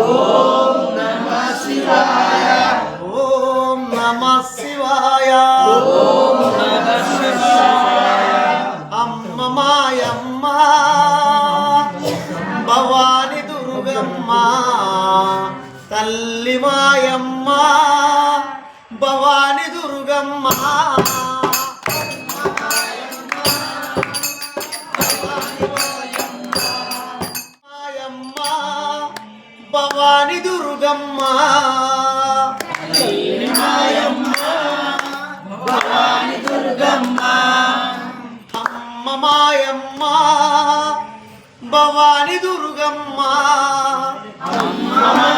ఓం నమ శివాయ. ఓం నమ శివాయ. ఓం నమ శివాయ. అమ్మ మాయమ్మ. భవాని దుర్గమ్మ తల్లి మాయమ్మ. భవాని దుర్గమ్మ. భవాని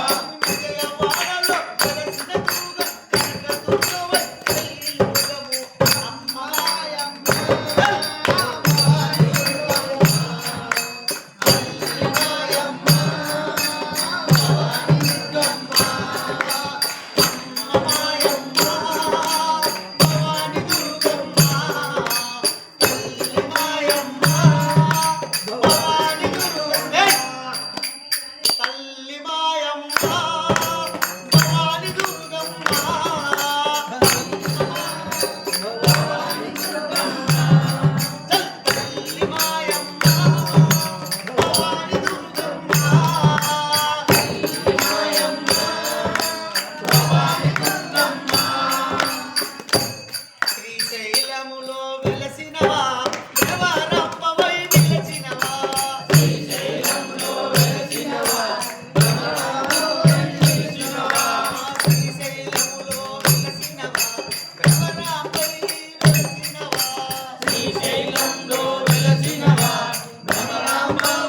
Mama.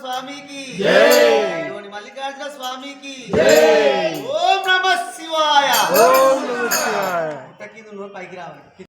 స్వామికి మల్లికార్జున స్వామికి ఓం నమ శివాయ. పైకి రావాలి